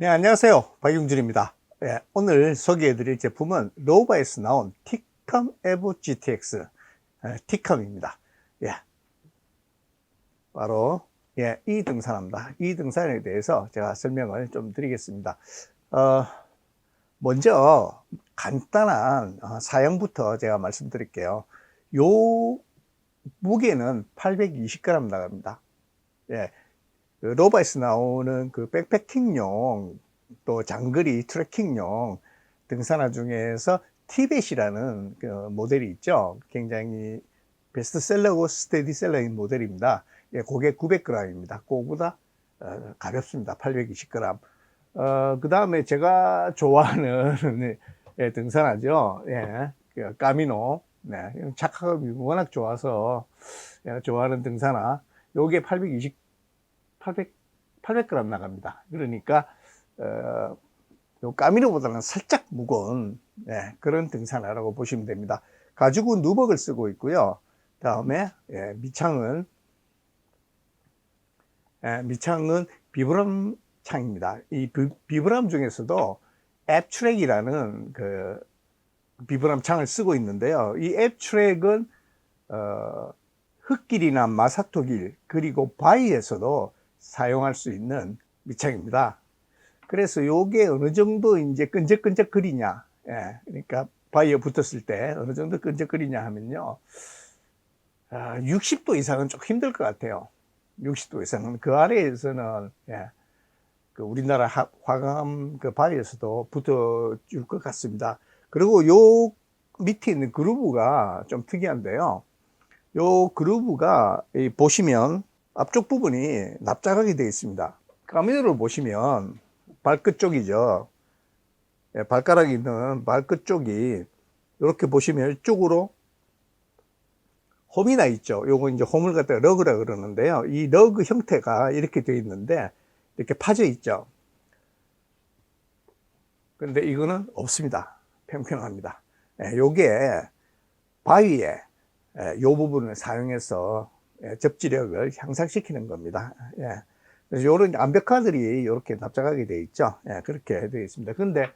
네, 안녕하세요. 박용준입니다. 예, 오늘 소개해드릴 제품은 로바에서 나온 티컴 에보 GTX 예, 티컴입니다. 예, 바로 예, 이 등산합니다. 이 등산에 대해서 제가 설명을 좀 드리겠습니다. 어, 먼저 간단한 어, 사양부터 제가 말씀드릴게요. 요 무게는 820g 나갑니다. 예, 그 로바에서 나오는 그 백패킹용 또 장거리 트레킹용 등산화 중에서 티벳이라는 그 모델이 있죠. 굉장히 베스트셀러고 스테디셀러인 모델입니다. 예, 그게 900g입니다. 그거보다 어, 가볍습니다. 820g. 어, 그 다음에 제가 좋아하는 예, 등산화죠. 예, 그 까미노. 네, 착화감이 워낙 좋아서 예, 좋아하는 등산화. 요게 820 800, 800g 나갑니다. 그러니까, 어, 요 까미르보다는 살짝 무거운, 예, 그런 등산화라고 보시면 됩니다. 가죽은 누벅을 쓰고 있고요. 다음에, 예, 미창은, 예, 미창은 비브람 창입니다. 이 비, 브람 중에서도 앱트랙이라는 그 비브람 창을 쓰고 있는데요. 이 앱트랙은, 어, 흙길이나 마사토길, 그리고 바위에서도 사용할 수 있는 밑창입니다. 그래서 요게 어느 정도 이제 끈적끈적 거리냐. 예, 그러니까 바이어 붙었을 때 어느 정도 끈적거리냐 하면요. 아, 60도 이상은 좀 힘들 것 같아요. 60도 이상은. 그 아래에서는, 예, 그 우리나라 화, 화감 그 바위에서도 붙어 줄 것 같습니다. 그리고 요 밑에 있는 그루브가 좀 특이한데요. 요 그루브가 보시면 앞쪽 부분이 납작하게 되어 있습니다. 카미노를 보시면 발끝 쪽이죠. 예, 발가락이 있는 발끝 쪽이 이렇게 보시면 이쪽으로 홈이 나 있죠. 요거 이제 홈을 갖다가 러그라 그러는데요. 이 러그 형태가 이렇게 되어 있는데 이렇게 파져 있죠. 근데 이거는 없습니다. 평평합니다. 예, 요게 바위에 예, 요 부분을 사용해서 예, 접지력을 향상시키는 겁니다. 예. 그래서 요런 암벽화들이 이렇게 납작하게 되어 있죠. 예, 그렇게 되어 있습니다. 그런데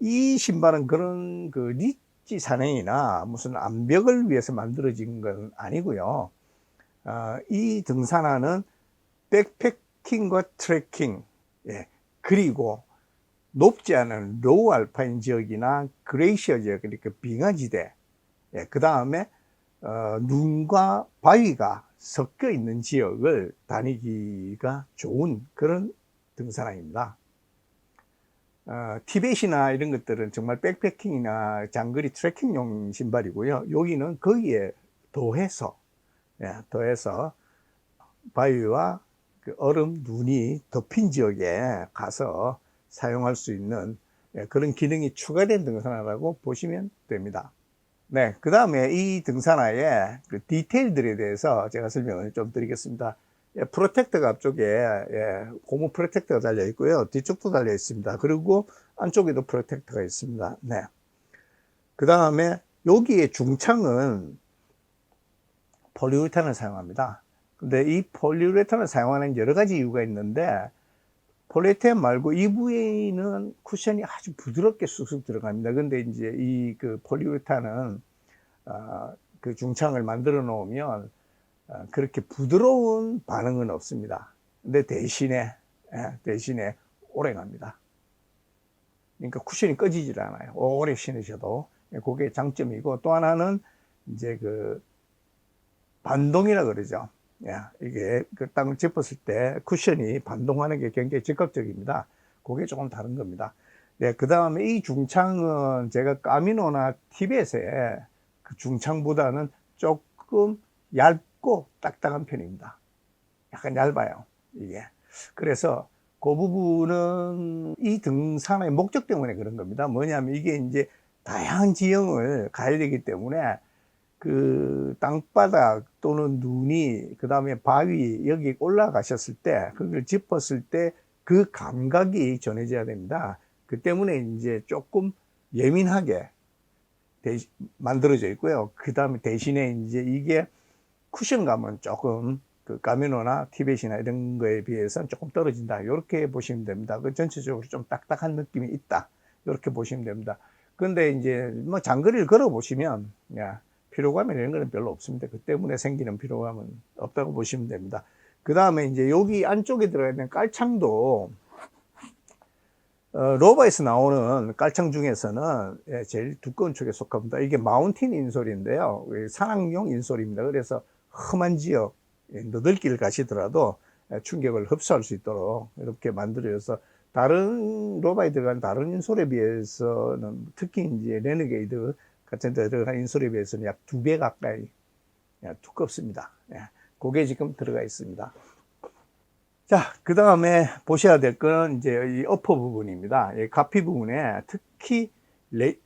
이 신발은 그런 그 리치 산행이나 무슨 암벽을 위해서 만들어진 건 아니고요. 어, 이 등산화는 백패킹과 트레킹, 예, 그리고 높지 않은 로우 알파인 지역이나 그레이시어 지역, 그러니까 빙하지대, 예, 그 다음에 어, 눈과 바위가 섞여 있는 지역을 다니기가 좋은 그런 등산화입니다. 어, 티벳이나 이런 것들은 정말 백패킹이나 장거리 트레킹용 신발이고요. 여기는 거기에 더해서, 예, 더해서 바위와 그 얼음, 눈이 덮인 지역에 가서 사용할 수 있는 예, 그런 기능이 추가된 등산화라고 보시면 됩니다. 네, 그 다음에 이 등산화의 그 디테일들에 대해서 제가 설명을 좀 드리겠습니다. 예, 프로텍터가 앞쪽에 예, 고무 프로텍터가 달려 있고요. 뒤쪽도 달려 있습니다. 그리고 안쪽에도 프로텍터가 있습니다. 네. 그 다음에 여기에 중창은 폴리우레탄을 사용합니다. 근데 이 폴리우레탄을 사용하는 여러 가지 이유가 있는데 폴리에탄 말고 이 부위는 쿠션이 아주 부드럽게 쑥쑥 들어갑니다. 근데 이제 이 그 폴리우레탄은 어, 그 중창을 만들어 놓으면 어, 그렇게 부드러운 반응은 없습니다. 근데 대신에 예, 대신에 오래 갑니다. 그러니까 쿠션이 꺼지질 않아요. 오래 신으셔도 예, 그게 장점이고 또 하나는 이제 그 반동이라 그러죠. 야, 이게 그 땅을 짚었을 때 쿠션이 반동하는 게 굉장히 즉각적입니다. 그게 조금 다른 겁니다. 네, 그 다음에 이 중창은 제가 까미노나 티벳의 그 중창보다는 조금 얇고 딱딱한 편입니다. 약간 얇아요, 이게. 그래서 그 부분은 이 등산의 목적 때문에 그런 겁니다. 뭐냐면 이게 이제 다양한 지형을 가야 되기 때문에 그 땅바닥 또는 눈이 그 다음에 바위 여기 올라가셨을 때 그걸 짚었을 때 그 감각이 전해져야 됩니다. 그 때문에 이제 조금 예민하게 만들어져 있고요. 그 다음에 대신에 이제 이게 쿠션감은 조금 그 까미노나 티벳이나 이런 거에 비해서는 조금 떨어진다. 이렇게 보시면 됩니다. 그 전체적으로 좀 딱딱한 느낌이 있다. 이렇게 보시면 됩니다. 근데 이제 뭐 장거리를 걸어 보시면 야, 피로감 이런 거는 별로 없습니다. 그 때문에 생기는 피로감은 없다고 보시면 됩니다. 그 다음에 이제 여기 안쪽에 들어가 있는 깔창도 어, 로바에서 나오는 깔창 중에서는 예, 제일 두꺼운 쪽에 속합니다. 이게 마운틴 인솔인데요. 이 산악용 인솔입니다. 그래서 험한 지역, 예, 너들길을 가시더라도 예, 충격을 흡수할 수 있도록 이렇게 만들어져서 다른 로바에 들어간 다른 인솔에 비해서는 특히 이제 레너게이드 같은 데 들어간 인솔에 비해서는 약 두 배 가까이 예, 두껍습니다. 예, 그게 지금 들어가 있습니다. 자, 그 다음에 보셔야 될건 이제 이 어퍼 부분입니다. 이 가피 부분에 특히 레,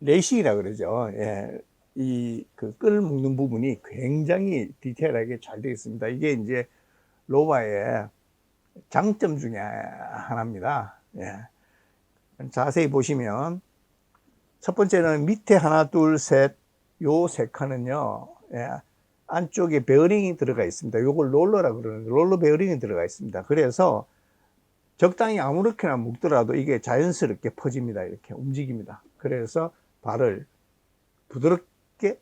레이싱이라 그러죠. 예, 이그 끌 묶는 부분이 굉장히 디테일하게 잘 되어 있습니다. 이게 이제 로바의 장점 중에 하나입니다. 예. 자세히 보시면 첫 번째는 밑에 하나, 둘, 셋, 요 세 칸은요, 예, 안쪽에 베어링이 들어가 있습니다. 요걸 롤러라 그러는데, 롤러 베어링이 들어가 있습니다. 그래서 적당히 아무렇게나 묶더라도 이게 자연스럽게 퍼집니다. 이렇게 움직입니다. 그래서 발을 부드럽게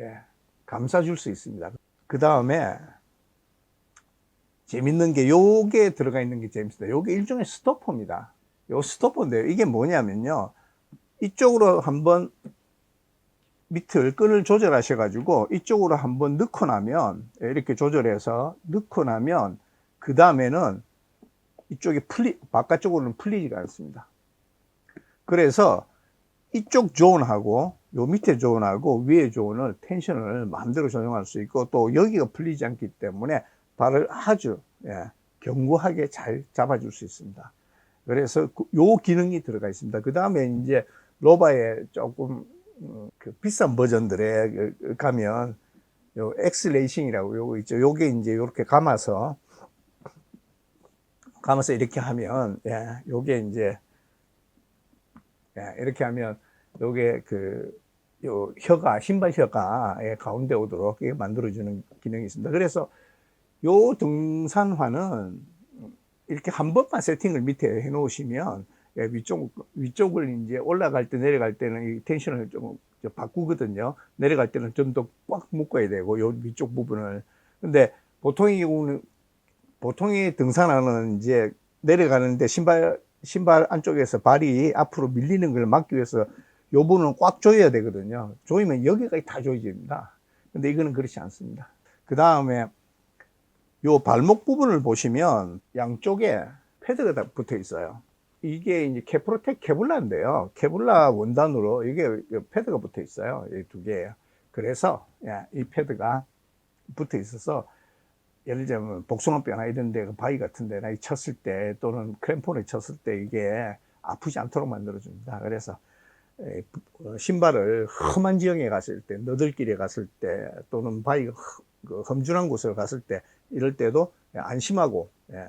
예, 감싸줄 수 있습니다. 그 다음에 재밌는 게 요게 들어가 있는 게 재밌습니다. 요게 일종의 스토퍼입니다. 요 스토퍼인데요. 이게 뭐냐면요. 이쪽으로 한번 밑을 끈을 조절하셔 가지고 이쪽으로 한번 넣고 나면 이렇게 조절해서 넣고 나면 그 다음에는 이쪽이 풀리 바깥쪽으로는 풀리지가 않습니다. 그래서 이쪽 존하고 요 밑에 존하고 위에 존을 텐션을 마음대로 조정할 수 있고 또 여기가 풀리지 않기 때문에 발을 아주 예, 견고하게 잘 잡아줄 수 있습니다. 그래서 그- 요 기능이 들어가 있습니다. 그 다음에 이제 로바의 조금 음, 그 비싼 버전들에 그- 가면 요 엑스 레이싱이라고 요거 있죠. 요게 이제 요렇게 감아서 감아서 이렇게 하면 예, 요게 이제 예, 이렇게 하면 요게 그 요 혀가 신발 혀가 예, 가운데 오도록 이게 만들어 주는 기능이 있습니다. 그래서 요 등산화는 이렇게 한 번만 세팅을 밑에 해 놓으시면 예, 위쪽 위쪽을 이제 올라갈 때 내려갈 때는 이 텐션을 좀 바꾸거든요. 내려갈 때는 좀 더 꽉 묶어야 되고 요 위쪽 부분을 근데 경우는 보통의 등산화는 이제 내려가는데 신발 신발 안쪽에서 발이 앞으로 밀리는 걸 막기 위해서 요 부분은 꽉 조여야 되거든요. 조이면 여기까지 다 조여집니다. 근데 이거는 그렇지 않습니다. 그 다음에 요 발목 부분을 보시면 양쪽에 패드가 다 붙어 있어요. 이게 이제 케프로텍 케블라인데요. 케블라 원단으로 이게 패드가 붙어 있어요. 이 두 개예요. 그래서 예, 이 패드가 붙어 있어서 예를 들면 복숭아뼈나 이런 데 바위 같은 데나 쳤을 때 또는 크램폰을 쳤을 때 이게 아프지 않도록 만들어 줍니다. 그래서 에, 어, 신발을 험한 지형에 갔을 때, 너들길에 갔을 때, 또는 바위가 흠- 그 험준한 곳을 갔을 때, 이럴 때도 안심하고 예,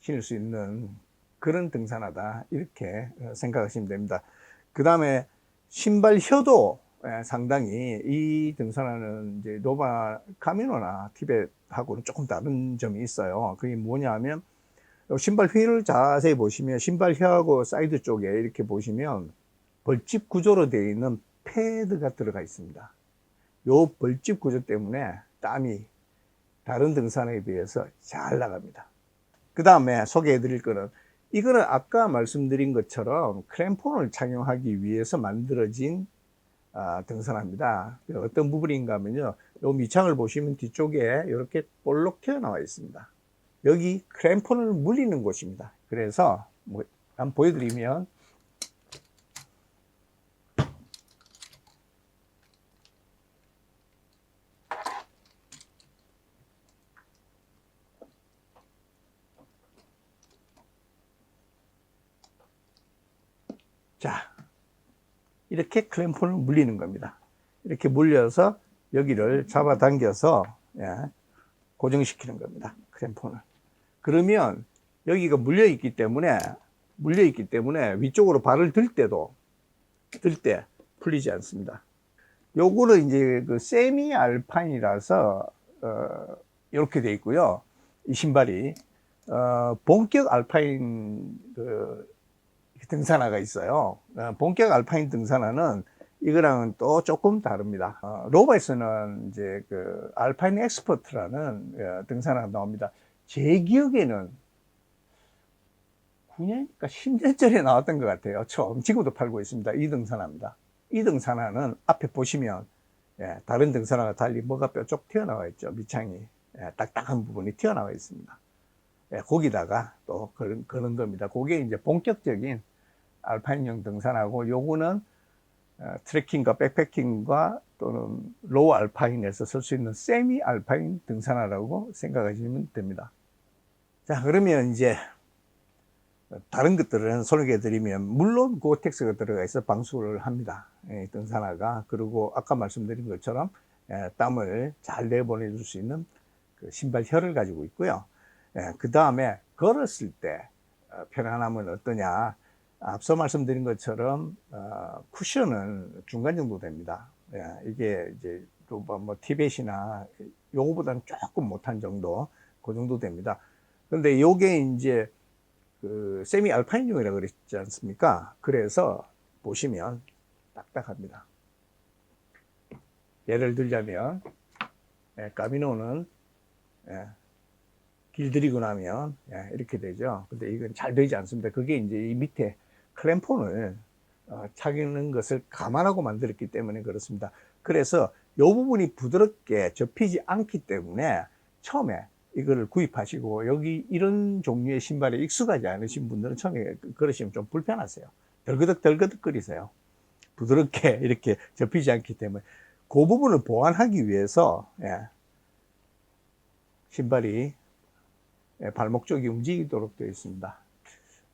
신을 수 있는 그런 등산화다 이렇게 어, 생각하시면 됩니다. 그 다음에 신발 혀도 예, 상당히 이 등산화는 이제 노바 카미노나 티벳하고는 조금 다른 점이 있어요. 그게 뭐냐면 요 신발 휠을 자세히 보시면 신발 혀하고 사이드 쪽에 이렇게 보시면 벌집 구조로 되어 있는 패드가 들어가 있습니다. 요 벌집 구조 때문에 땀이 다른 등산에 비해서 잘 나갑니다. 그 다음에 소개해 드릴 거는 이거는 아까 말씀드린 것처럼 크램폰을 착용하기 위해서 만들어진 아, 등산화입니다. 그 어떤 부분인가 하면요. 요 밑창을 보시면 뒤쪽에 이렇게 볼록 튀어나와 있습니다. 여기 크램폰을 물리는 곳입니다. 그래서 뭐 한번 보여드리면 자, 이렇게 클램폰을 물리는 겁니다. 이렇게 물려서 여기를 잡아당겨서 예, 고정시키는 겁니다. 클램폰을. 그러면 여기가 물려 있기 때문에 물려 있기 때문에 위쪽으로 발을 들 때도 들 때 풀리지 않습니다. 요거는 이제 그 세미 알파인이라서 어, 이렇게 돼 있고요. 이 신발이 어, 본격 알파인 그 등산화가 있어요. 어, 본격 알파인 등산화는 이거랑은 또 조금 다릅니다. 어, 로바에서는 이제 그 알파인 엑스퍼트라는 어, 등산화가 나옵니다. 제 기억에는 9년니까 10년 전에 나왔던 것 같아요. 처음 지금도 팔고 있습니다. 이 등산화입니다. 이 등산화는 앞에 보시면 예, 다른 등산화가 달리 뭐가 뾰족 튀어나와 있죠. 밑창이 예, 딱딱한 부분이 튀어나와 있습니다. 예, 거기다가 또 그런, 그런 겁니다. 그게 이제 본격적인 알파인용 등산하고 요거는 어, 트레킹과 백패킹과 또는 로우 알파인에서 쓸 수 있는 세미 알파인 등산화라고 생각하시면 됩니다. 자, 그러면 이제 다른 것들은 소개해 드리면 물론 고텍스가 들어가 있어 방수를 합니다. 예, 등산화가 그리고 아까 말씀드린 것처럼 예, 땀을 잘 내보내 줄 수 있는 그 신발혈을 가지고 있고요. 그 다음에 걸었을 때 어, 편안함은 어떠냐? 앞서 말씀드린 것처럼 어, 쿠션은 중간 정도 됩니다. 예, 이게 이제 또뭐 뭐 티벳이나 요거보다는 조금 못한 정도 그 정도 됩니다. 근데 요게 이제 그 세미 알파인용이라고 그랬지 않습니까? 그래서 보시면 딱딱합니다. 예를 들자면 예, 까미노는 예, 길들이고 나면 예, 이렇게 되죠. 근데 이건 잘 되지 않습니다. 그게 이제 이 밑에 클램폰을 어, 차기는 것을 감안하고 만들었기 때문에 그렇습니다. 그래서 이 부분이 부드럽게 접히지 않기 때문에 처음에 이거를 구입하시고 여기 이런 종류의 신발에 익숙하지 않으신 분들은 처음에 걸으시면 좀 불편하세요. 덜그덕 덜그덕 거리세요. 부드럽게 이렇게 접히지 않기 때문에 그 부분을 보완하기 위해서 예, 신발이 예, 발목 쪽이 움직이도록 되어 있습니다.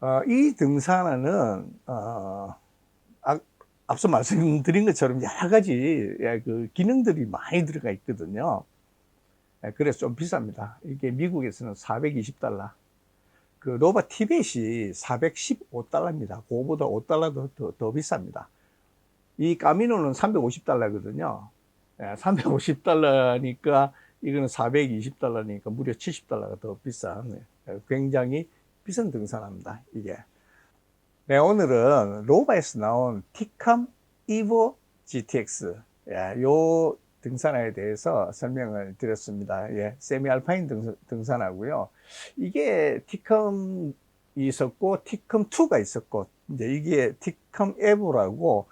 어, 이 등산화는 어, 아, 앞서 말씀드린 것처럼 여러 가지 예, 그 기능들이 많이 들어가 있거든요. 예, 그래서 좀 비쌉니다. 이게 미국에서는 420달러. 그 로바 티벳이 415달러입니다. 그거보다 5달러도 더, 더 비쌉니다. 이 까미노는 350달러거든요. 예, 350달러니까 이거는 420달러니까 무려 70달러가 더 비싼 예, 굉장히 비싼 등산화입니다. 이게. 네, 오늘은 로바에서 나온 티캄 이보 GTX 예, 요 등산화에 대해서 설명을 드렸습니다. 예, 세미 알파인 등, 등산 화고요. 이게 티컴이 있었고 티컴 2가 있었고 이제 이게 티컴 에보라고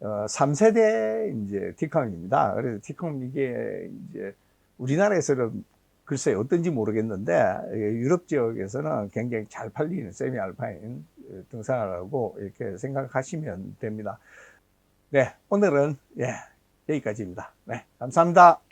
어, 3세대 이제 티컴입니다. 그래서 티컴 이게 이제 우리나라에서는 글쎄 어떤지 모르겠는데 유럽 지역에서는 굉장히 잘 팔리는 세미 알파인 등산화라고 이렇게 생각하시면 됩니다. 네, 오늘은 예, 여기까지입니다. 네, 감사합니다.